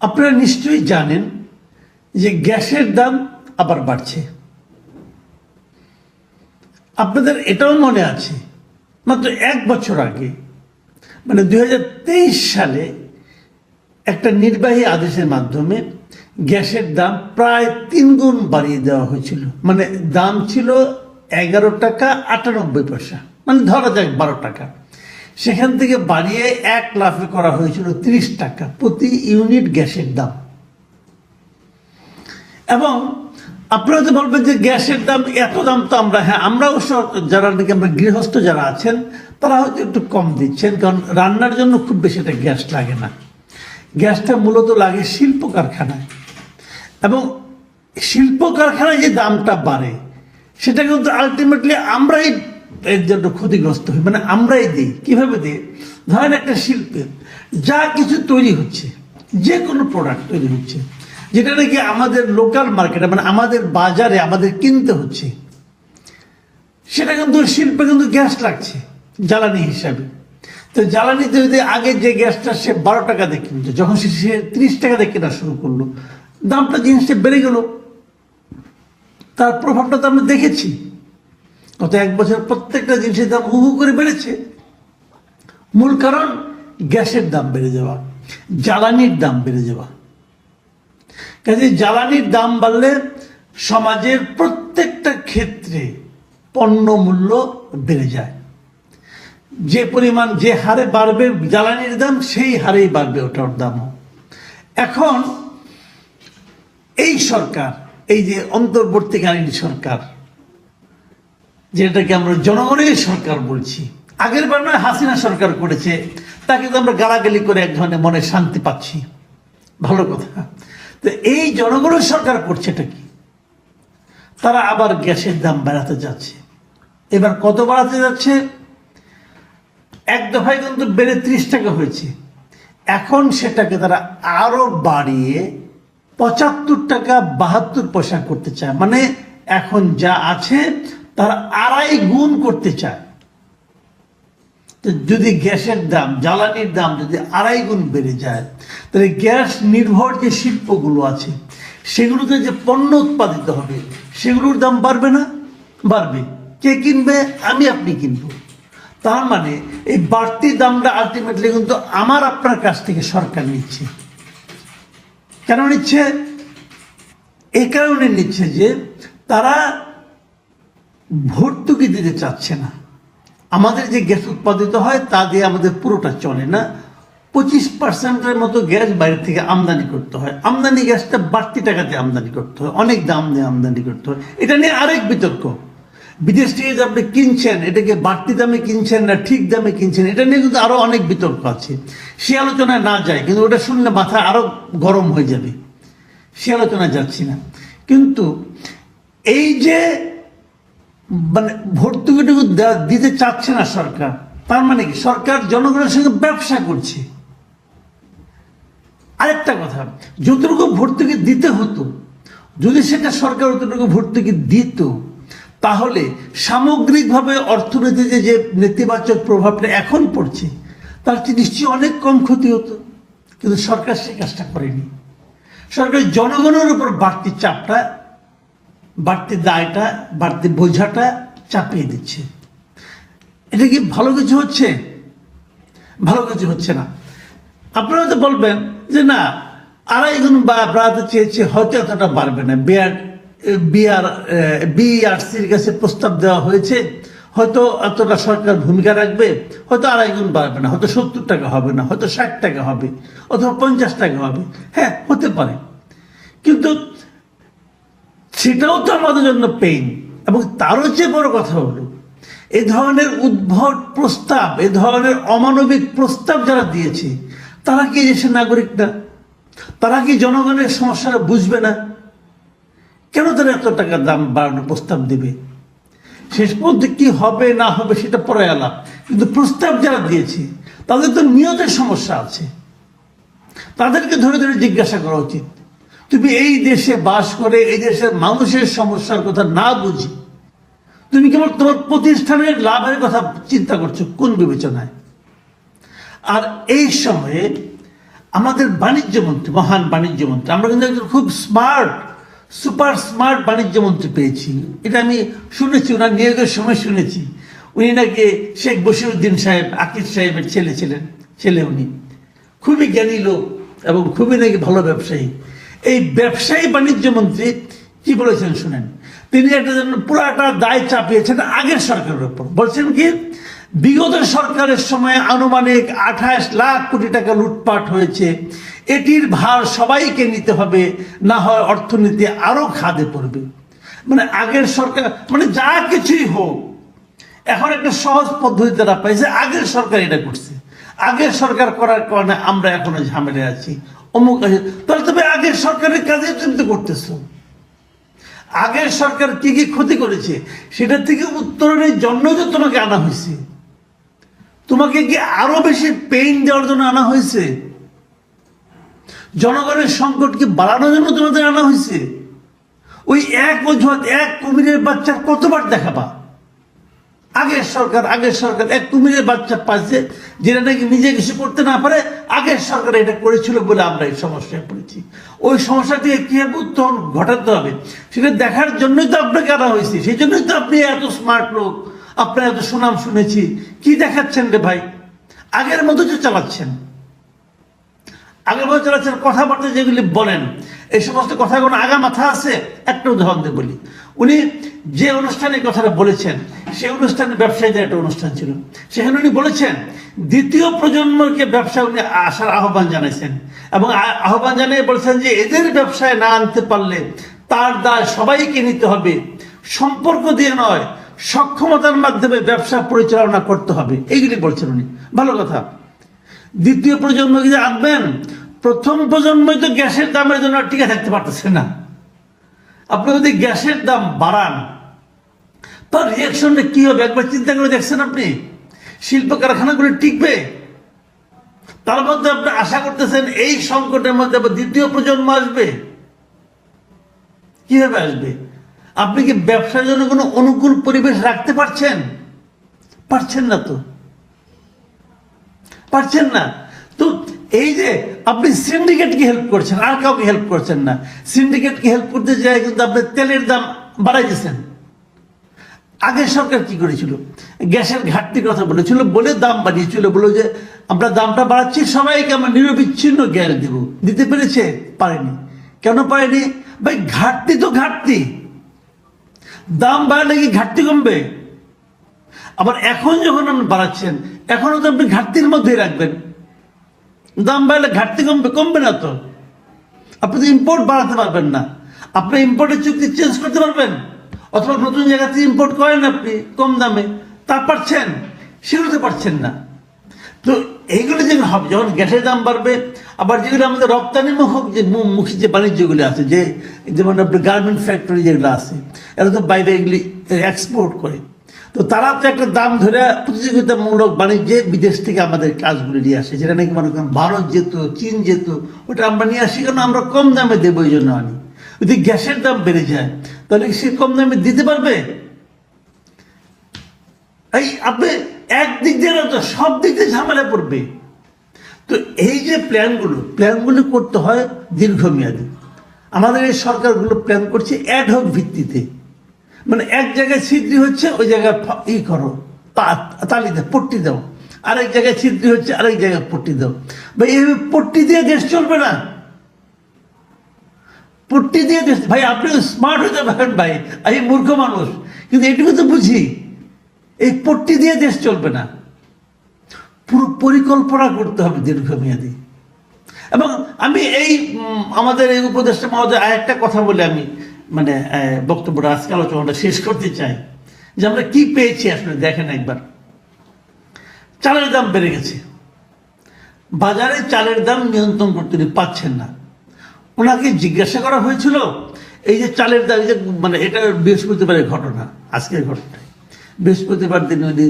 আপনারা নিশ্চয়ই জানেন যে গ্যাসের দাম আবার বাড়ছে। আপনাদের এটাও মনে আছে, মাত্র এক বছর আগে মানে দু হাজার তেইশ সালে একটা নির্বাহী আদেশের মাধ্যমে গ্যাসের দাম প্রায় তিন গুণ বাড়িয়ে দেওয়া হয়েছিল। মানে দাম ছিল এগারো টাকা আটানব্বই পয়সা মানে ধরা যাক বারো টাকা। সেখান থেকে বাড়িয়ে এক লাফে করা হয়েছিল তিরিশ টাকা প্রতি ইউনিট গ্যাসের দাম। এবং আপনারা তো বলবেন যে গ্যাসের দাম, এত দাম তো আমরা হ্যাঁ আমরাও যারা নাকি আমরা গৃহস্থ যারা আছেন, তারা হয়তো একটু কম দিচ্ছেন, কারণ রান্নার জন্য খুব বেশি একটা গ্যাস লাগে না। গ্যাসটা মূলত লাগে শিল্প কারখানায়। এবং শিল্প কারখানায় যে দামটা বাড়ে, সেটা কিন্তু আলটিমেটলি আমরাই এর জন্য ক্ষতিগ্রস্ত হই মানে আমরাই দিই। কীভাবে দিই? ধরেন একটা শিল্পের যা কিছু তৈরি হচ্ছে যে কোনো প্রোডাক্ট তৈরি হচ্ছে, যেটা নাকি আমাদের লোকাল মার্কেটে মানে আমাদের বাজারে আমাদের কিনতে হচ্ছে, সেটা কিন্তু শিল্পে কিন্তু গ্যাস লাগছে, জ্বালানি হিসাবে। তো জ্বালানিতে যদি আগে যে গ্যাসটা সে বারো টাকা দিয়ে কিনতো, যখন সে সে ত্রিশ টাকা দিয়ে কেনা শুরু করল, দামটা জিনিসটা বেড়ে গেল। তার প্রভাবটা তো আমরা দেখেছি। গত এক বছর প্রত্যেকটা জিনিসের দাম হু হু করে বেড়েছে। মূল কারণ, গ্যাসের দাম বেড়ে যাওয়া, জ্বালানির দাম বেড়ে যাওয়া। কাজে জ্বালানির দাম বাড়লে সমাজের প্রত্যেকটা ক্ষেত্রে পণ্য মূল্য বেড়ে যায়। যে পরিমাণ, যে হারে বাড়বে জ্বালানির দাম, সেই হারেই বাড়বে ওটার দামও। এখন এই সরকার, এই যে অন্তর্বর্তীকালীন সরকার যেটাকে আমরা জনগণের সরকার বলছি। আগের বার নয়, হাসিনা সরকার করেছে। তাকে তো আমরা গালাগালি করে এক ধরনের মনে শান্তি পাচ্ছি। ভালো কথা। তো এই জনগণের সরকার করছে এটা কি? তারা আবার গ্যাসের দাম বাড়াতে যাচ্ছে। এবার কত বাড়াতে যাচ্ছে? এক দফায় কিন্তু বেড়ে ত্রিশ টাকা হয়েছে। এখন সেটাকে তারা আরও বাড়িয়ে পঁচাত্তর টাকা বাহাত্তর পয়সা করতে চায়। মানে এখন যা আছে তারা আড়াই গুণ করতে চায়। যদি গ্যাসের দাম, জ্বালানির দাম যদি আড়াই গুণ বেড়ে যায়, তাহলে গ্যাস নির্ভর যে শিল্পগুলো আছে, সেগুলোতে যে পণ্য উৎপাদিত হবে, সেগুলোর দাম বাড়বে না? বাড়বে। কে কিনবে? আমি আপনি কিনবো। তার মানে এই বাড়তি দামটা আলটিমেটলি কিন্তু আমার, আপনার কাছ থেকে সরকার নিচ্ছে। কেন নিচ্ছে? এই কারণে নিচ্ছে যে তারা ভর্তুকি দিতে চাচ্ছে না। আমাদের যে গ্যাস উৎপাদিত হয়, তা দিয়ে আমাদের পুরোটা চলে না। পঁচিশ পার্সেন্টের মতো গ্যাস বাইরে থেকে আমদানি করতে হয়। আমদানি গ্যাসটা বাড়তি টাকা দিয়ে আমদানি করতে হয়। অনেক দাম দিয়ে আমদানি করতে হয়। এটা নিয়ে আরেক বিতর্ক। বিদেশ থেকে যে আপনি কিনছেন, এটাকে বাড়তি দামে কিনছেন না, ঠিক দামে কিনছেন, এটা নিয়ে কিন্তু আরও অনেক বিতর্ক আছে। সে আলোচনায় না যায়, কিন্তু ওটা শুনলে মাথা আরও গরম হয়ে যাবে। সে আলোচনায় যাচ্ছি না। কিন্তু এই যে মানে ভর্তুকিটুকু দিতে চাচ্ছে না সরকার। তার মানে কি? সরকার জনগণের সঙ্গে ব্যবসা করছে। আরেকটা কথা, যতটুকু ভর্তুকি দিতে হতো, যদি সেটা সরকার অতটুকু ভর্তুকি দিত, তাহলে সামগ্রিকভাবে অর্থনীতিতে যে নেতিবাচক প্রভাবটা এখন পড়ছে, তার চেয়ে নিশ্চয়ই অনেক কম ক্ষতি হতো। কিন্তু সরকার সে কাজটা করেনি। সরকার জনগণের উপর বাড়তি চাপটা বাড়তি দায়টা, বাড়তি বোঝাটা চাপিয়ে দিচ্ছে। এটা কি ভালো কিছু হচ্ছে? ভালো কিছু হচ্ছে না। আপনারা তো বলবেন যে না, আড়াই গুণ বা বাড়াতে চেয়েছে, হয়তো এতটা বাড়বে না। বিআর বিআর বিআরসির কাছে প্রস্তাব দেওয়া হয়েছে, হয়তো এতটা সরকার ভূমিকা রাখবে, হয়তো আড়াই গুণ বাড়বে না, হয়তো সত্তর টাকা হবে না, হয়তো ষাট টাকা হবে, অথবা পঞ্চাশ টাকা হবে। হ্যাঁ হতে পারে। কিন্তু সেটাও তো আমাদের জন্য পেইন এবং তারও চেয়ে বড় কথা হলো, এ ধরনের উদ্ভট প্রস্তাব, এ ধরনের অমানবিক প্রস্তাব যারা দিয়েছে, তারা কি দেশের নাগরিক না? তারা কি জনগণের সমস্যাটা বুঝবে না? কেন তারা এত টাকা দাম বাড়ানোর প্রস্তাব দেবে? শেষ পর্যন্ত কি হবে, না হবে, সেটা পরে আলাপ। কিন্তু প্রস্তাব যারা দিয়েছে, তাদের তো নিয়তের সমস্যা আছে। তাদেরকে ধরে ধরে জিজ্ঞাসা করা উচিত। তুমি এই দেশে বাস করে, এই দেশের মানুষের সমস্যার কথা না বুঝি। তুমি কেবল তোমার প্রতিষ্ঠানের লাভের কথা চিন্তা করছ, কোন বিবেচনায়? আর এই সময়ে আমাদের বাণিজ্য মন্ত্রী, মহান বাণিজ্য মন্ত্রী, আমরা কিন্তু একজন খুব স্মার্ট, সুপার স্মার্ট বাণিজ্য মন্ত্রী পেয়েছি। এটা আমি শুনেছি, ওনার নিয়োগের সময় শুনেছি। উনি নাকি শেখ বসিরুদ্দিন সাহেব আকিব সাহেবের ছেলে ছিলেন, ছেলে উনি। খুবই জ্ঞানী লোক এবং খুবই নাকি ভালো ব্যবসায়ী। এই ব্যবসায়ী বাণিজ্য মন্ত্রী কি বলেছেন শুনেন? তিনি একটা পুরাটা দায় চাপিয়েছেন আগের সরকারের উপর। বলছেন কি, বিগত সরকারের সময় আনুমানিক আঠাশ লাখ কোটি টাকা লুটপাট হয়েছে। এটির ভার সবাইকে নিতে হবে, না হয় অর্থনীতি আরও খাদে পড়বে। মানে আগের সরকার মানে যা কিছুই হোক, এখন একটা সহজ পদ্ধতি তারা পাইছে, আগের সরকার এটা করছে। আগের সরকার করার কারণে আমরা এখনও ঝামেলায় আছি। অমুক আছে তাহলে তুমি আগের সরকারের কাজে তুমি তো করতেছো। আগের সরকার কি কি ক্ষতি করেছে, সেটা থেকে উত্তরণের জন্য তো তোমাকে আনা হয়েছে। তোমাকে কি আরও বেশি পেইন দেওয়ার জন্য আনা হয়েছে? জনগণের সংকটকে বাড়ানোর জন্য তোমাদের আনা হয়েছে? ওই এক অজুহাত, এক কুমিরের বাচ্চার কতবার দেখাবা? আগের সরকার আগের সরকার এক কুমিরের বাচ্চা পাচ্ছে যেটা নাকি নিজে কিছু করতে না পারে, আগের সরকার এটা করেছিল বলে আমরা এই সমস্যায় পড়েছি। ওই সমস্যা থেকে কীভাবে উত্তরণ ঘটাতে হবে, সেটা দেখার জন্যই তো আপনাকে আনা হয়েছে, সেই জন্যই তো আপনি এত স্মার্ট লোক, আপনার এত সুনাম শুনেছি। কি দেখাচ্ছেন রে ভাই? আগের মতো যে চালাচ্ছেন। আগের মতো চালাচ্ছেন, কথাবার্তা যেগুলি বলেন, এই সমস্ত কথাগুলো আগা মাথা আছে, একটা উদাহরণ দিয়ে বলি। উনি যে অনুষ্ঠানের কথাটা বলেছেন, সেই অনুষ্ঠানে ব্যবসায়ীদের একটা অনুষ্ঠান ছিল। সেখানে উনি বলেছেন, দ্বিতীয় প্রজন্মকে ব্যবসা উনি আসার আহ্বান জানাইছেন। এবং আহ্বান জানিয়ে বলেছেন যে, এদের ব্যবসায় না আনতে পারলে তার দায় সবাইকে নিতে হবে। সম্পর্ক দিয়ে নয়, সক্ষমতার মাধ্যমে ব্যবসা পরিচালনা করতে হবে। এইগুলি বলছেন উনি। ভালো কথা। দ্বিতীয় প্রজন্মকে যে আনবেন, প্রথম প্রজন্মই তো গ্যাসের দামের জন্য টিকে থাকতে পারতেছে না। আপনি যদি গ্যাসের দাম বাড়ান, তার রিয়াকশনটা কি হবে? একবার চিন্তা করে দেখছেন আপনি? শিল্প কারখানাগুলো টিকবে। তার মধ্যে আপনি আশা করতেছেন এই সংকটের মধ্যে আবার দ্বিতীয় প্রজন্ম আসবে। কীভাবে আসবে? আপনি কি ব্যবসার জন্য কোনো অনুকূল পরিবেশ রাখতে পারছেন? পারছেন না তো। পারছেন না। তো এই যে আপনি সিন্ডিকেটকে হেল্প করছেন, আর কাউকে হেল্প করছেন না। সিন্ডিকেটকে হেল্প করতে যায় কিন্তু আপনি তেলের দাম বাড়াই দিয়েছেন। আগের সরকার কি করেছিল? গ্যাসের ঘাটতির কথা বলেছিল, বলে দাম বাড়িয়েছিল বলে যে আমরা দামটা বাড়াচ্ছি, সবাইকে আমরা নিরবিচ্ছিন্ন গ্যাস দেব। দিতে পেরেছে? পারেনি। কেন পারেনি? ভাই, ঘাটতি তো ঘাটতি। দাম বাড়লে কি ঘাটতি কমবে? আবার এখন যখন আপনি বাড়াচ্ছেন, এখনও তো আপনি ঘাটতির মধ্যেই রাখবেন। দাম বাড়লে ঘাটতি কমবে কমবে না তো। আপনি তো ইম্পোর্ট বাড়াতে পারবেন না। আপনি ইম্পোর্টের চুক্তি চেঞ্জ করতে পারবেন। অথবা নতুন জায়গা থেকে ইম্পোর্ট করেন আপনি কম দামে। তা পারছেন, সেগুলোতে পারছেন না। তো এইগুলো যেগুলো হবে, যখন গ্যাসের দাম বাড়বে, আবার যেগুলো আমাদের রপ্তানি মুখক যে মুখী যে বাণিজ্যগুলো আছে, যে যেমন আপনার গার্মেন্ট ফ্যাক্টরি যেগুলো আছে, এরা তো বাইরে এগুলি এক্সপোর্ট করে। তো তারা তো একটা দাম ধরে প্রতিযোগিতামূলক বাণিজ্যে বিদেশ থেকে আমাদের কাজগুলো নিয়ে আসে, যেটা নাকি মনে করেন ভারত যেত, চীন যেত, ওটা আমরা নিয়ে আসি কারণ আমরা কম দামে দেবো ওই জন্য আনি। যদি গ্যাসের দাম বেড়ে যায়, তাহলে সে কম দামে দিতে পারবে? এই আপনি একদিক দিয়ে তো, সব দিক দিয়ে ঝামেলা পড়বে। তো এই যে প্ল্যানগুলো প্ল্যানগুলো করতে হয় দীর্ঘমেয়াদী। আমাদের এই সরকারগুলো প্ল্যান করছে অ্যাডহক ভিত্তিতে। মানে এক জায়গায় ছিদ্রি হচ্ছে, ওই জায়গায় ই করো তালি দাও, পট্টি দাও। আরেক জায়গায় ছিদ্রি হচ্ছে, আরেক জায়গায় পট্টি দাও। ভাই, এইভাবে পট্টি দিয়ে দেশ চলবে না। পট্টি দিয়ে দেশ ভাই, আপনি স্মার্ট হতে পারেন, ভাই। আমি মূর্খ মানুষ। কিন্তু এটুকু তো বুঝি, এই পট্টি দিয়ে দেশ চলবে না। পুরো পরিকল্পনা করতে হবে দীর্ঘমেয়াদী। এবং আমি এই আমাদের এই উপদেষ্টা মহোদয় আর একটা কথা বলে আমি। মানে বক্তব্যটা আজকে আলোচনাটা শেষ করতে চাই যে আমরা কি পেয়েছি আসলে, দেখেন একবার। চালের দাম বেড়ে গেছে। বাজারে চালের দাম নিয়ন্ত্রণ করতে পাচ্ছেন না। ওনাকে জিজ্ঞাসা করা হয়েছিল, এই যে চালের দাম, এই যে মানে এটা বৃহস্পতিবারের ঘটনা, আজকের ঘটনা বৃহস্পতিবার দিন উনি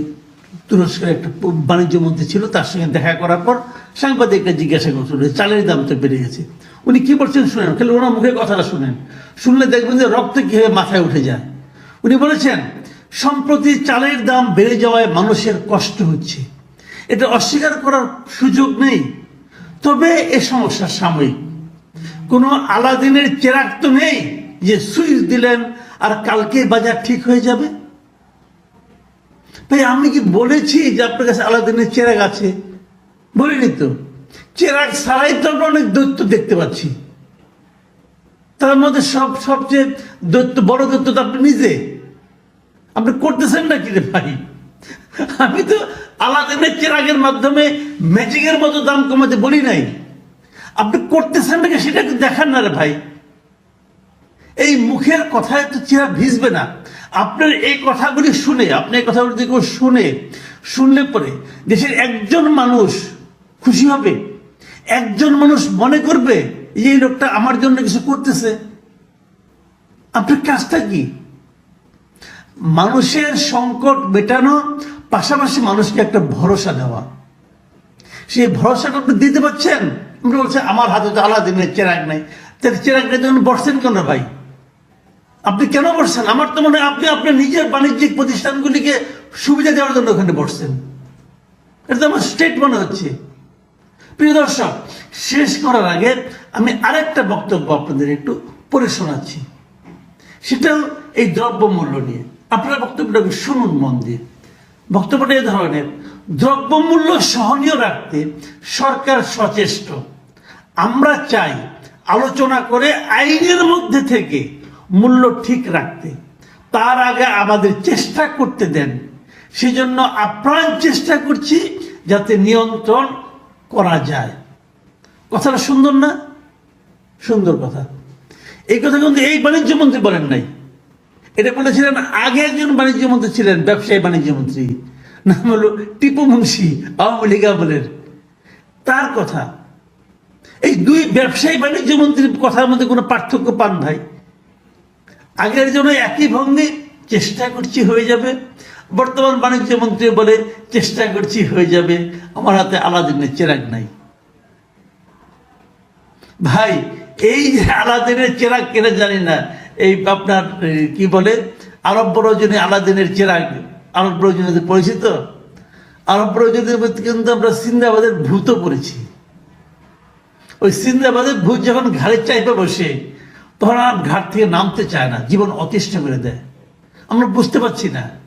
তুরস্কের একটা বাণিজ্য মন্ত্রী ছিল, তার সঙ্গে দেখা করার পর সাংবাদিকরা জিজ্ঞাসা করছিল, চালের দাম তো বেড়ে গেছে। উনি কি বলছেন শুনেন, খালি ওনার মুখে কথাটা শুনেন। শুনলে দেখবেন যে রক্ত কীভাবে মাথায় উঠে যায়। উনি বলেছেন, সম্প্রতি চালের দাম বেড়ে যাওয়ায় মানুষের কষ্ট হচ্ছে। এটা অস্বীকার করার সুযোগ নেই। তবে এ সমস্যা সাময়িক। কোনো আলাদিনের চেরাক তো নেই যে সুইচ দিলেন আর কালকে বাজার ঠিক হয়ে যাবে? ভাই, আমি কি বলেছি যে আপনার কাছে আলাদিনের চেরাক আছে? বলিনি তো। চেরাগ ছাড়াই তো আমরা অনেক দৈত্য দেখতে পাচ্ছি। তার মধ্যে সব, সবচেয়ে দৈত্য, বড় দৈত্য তো আপনি নিজে। আপনি করতেছেন না কি রে ভাই? আমি তো আলাদিনের চেরাগের মাধ্যমে ম্যাজিকের মতো দাম কমাতে বলি নাই। আপনি করতেছেন নাকি সেটা একটু দেখান না রে ভাই। এই মুখের কথায় তো চেহারা ভিজবে না। আপনার এই কথাগুলি শুনে, আপনি এই কথাগুলি শুনে, শুনলে পরে দেশের একজন মানুষ খুশি হবে। একজন মানুষ মনে করবে, এই লোকটা আমার জন্য কিছু করতেছে। আপনার কাজটা কি? মানুষের সংকট মেটানো, পাশাপাশি মানুষকে একটা ভরসা দেওয়া। সেই ভরসাটা আপনি দিতে পারছেন? আপনি বলছেন, আমার হাতে তো আলাদিনের চেরাগ নাই। তাহলে চেরাগ নেই বসছেন কেন ভাই? আপনি কেন বসছেন? আমার তো মনে হয় আপনি আপনার নিজের বাণিজ্যিক প্রতিষ্ঠানগুলিকে সুবিধা দেওয়ার জন্য ওখানে বসছেন। এটা তো আমার স্টেট মনে হচ্ছে। প্রিয় দর্শক, শেষ করার আগে আমি আরেকটা বক্তব্য আপনাদের একটু পড়ে শোনাচ্ছি। সেটাও এই দ্রব্যমূল্য নিয়ে। আপনারা বক্তব্যটা শুনুন মন দিয়ে। বক্তব্যটা এই ধরনের, দ্রব্যমূল্য সহনীয় রাখতে সরকার সচেষ্ট। আমরা চাই আলোচনা করে আইনের মধ্যে থেকে মূল্য ঠিক রাখতে। তার আগে আমাদের চেষ্টা করতে দেন। সেজন্য আপ্রাণ চেষ্টা করছি যাতে নিয়ন্ত্রণ করা যায়। কথাটা সুন্দর না? সুন্দর কথা। এই কথা কিন্তু এই বাণিজ্য মন্ত্রী বলেন নাই। এটা বলেছিলেন আগে একজন বাণিজ্য মন্ত্রী ছিলেন, ব্যবসায়ী বাণিজ্য মন্ত্রী। নাম হলো টিপু মুন্সি, আওয়ামী লীগ আমলের। তার কথা। এই দুই ব্যবসায়ী বাণিজ্য মন্ত্রীর কথার মধ্যে কোনো পার্থক্য পান ভাই? আগের জন্য একই ভঙ্গে চেষ্টা করছি হয়ে যাবে। বর্তমান বাণিজ্য মন্ত্রী বলে চেষ্টা করছি, হয়ে যাবে। আমার হাতে আলাদিনের চেরাগ নাই। ভাই, এই যে আলাদিনের চেরাগ কেনা জানি না। এই আপনার কি বলে, আরব রজনী আলাদিনের চেরাগ, আরব রজনীতে পরিচিত, আরব রজনীর কিন্তু আমরা সিন্দাবাদের ভূত পড়েছি। ওই সিন্দাবাদের ভূত যখন ঘাড়ে চাইপে বসে, তখন আর ঘাট থেকে নামতে চায় না, জীবন অতিষ্ঠ করে দেয়। আমরা বুঝতে পারছি না।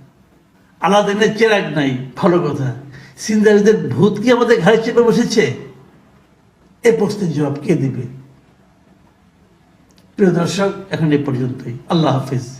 আলাদিনের চেরাগ নাই, ভালো কথা। সিন্দারিদের ভূত কি আমাদের ঘাড়ে চেপে বসেছে? এ প্রশ্নের জবাব কে দিবে? প্রিয় দর্শক, এখন এ পর্যন্তই। আল্লাহ হাফিজ।